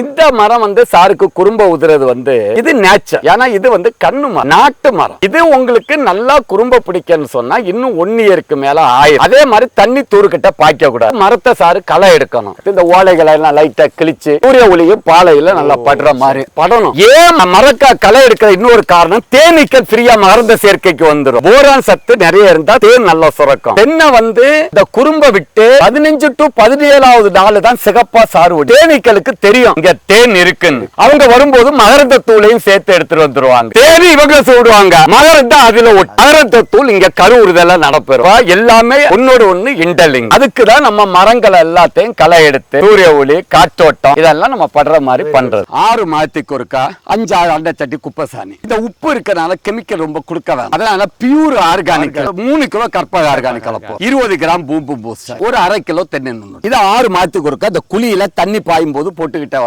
இந்த மரம் வந்து சாருக்கு குறும்ப உதுறது வந்து இது நேச்சர் ஏன்னா இது வந்து கண்ணு மரம் நாட்டு மரம். இது உங்களுக்கு நல்லா குறும்ப பிடிக்கும்னு சொன்னா இன்னும் ஒன் இயருக்கு மேல ஆயிரும். அதே மாதிரி தண்ணி தூருக்கிட்ட பாய்க்க கூடாது. மரத்தை சாறு களை எடுக்கணும். இந்த ஓலைகளை எல்லாம் லைட்டா கிழிச்சு சூரிய ஒளியும் பாலையில நல்லா படுற மாதிரி படணும். ஏன் மரக்கா களை எடுக்கிற இன்னொரு காரணம் தேனீக்கள் ஃப்ரீயா மகரந்த சேர்க்கைக்கு வந்துடும் போரான் சத்து நிறைய இருந்தா தேன் நல்லா சுரக்கும். தென்னை வந்து இந்த குறும்ப விட்டு பதினஞ்சு டு பதினேழாவது நாள் தான் சிகப்பா சாறு விடும். தேனீக்களுக்கு தெரியும். இங்க தேன் இருக்குன்னு. அவங்க வரும்போது மகரந்த தூளையும் சேர்த்து எடுத்துட்டு வந்துருவாங்க. தேனி இவங்க சூடுவாங்க. மகரந்தம் அதுல மகரந்த தூள் இங்க கருவுறுதல நடப்பெறும். எல்லாமே ஒன்னோட ஒண்ணு இன்டலிங் அதுக்குதான் நம்ம மரங்கள் எல்லாத்தையும் களை எடுத்து சூரிய ஒளி காற்றோட்டம் இதெல்லாம் நம்ம படுற மாதிரி பண்றது. ஆறு மாதத்துக்கு ஒருக்கா அஞ்சு ஆறு அண்டை சட்டி குப்பை சாணி இந்த உப்பு இருக்கறனால கெமிக்கல் ரொம்ப கொடுக்க அதனால பியூர் ஆர்கானிக் மூணு கிலோ கற்பக ஆர்கானிக் கலப்போம் இருபது கிராம் பூம்பு பூஸ்டர் ஒரு அரை கிலோ தென்னை இதை இது ஆறு மாதத்துக்கு ஒருக்கா இந்த குழியில தண்ணி பாயும் போது போட்டுக்கிட்ட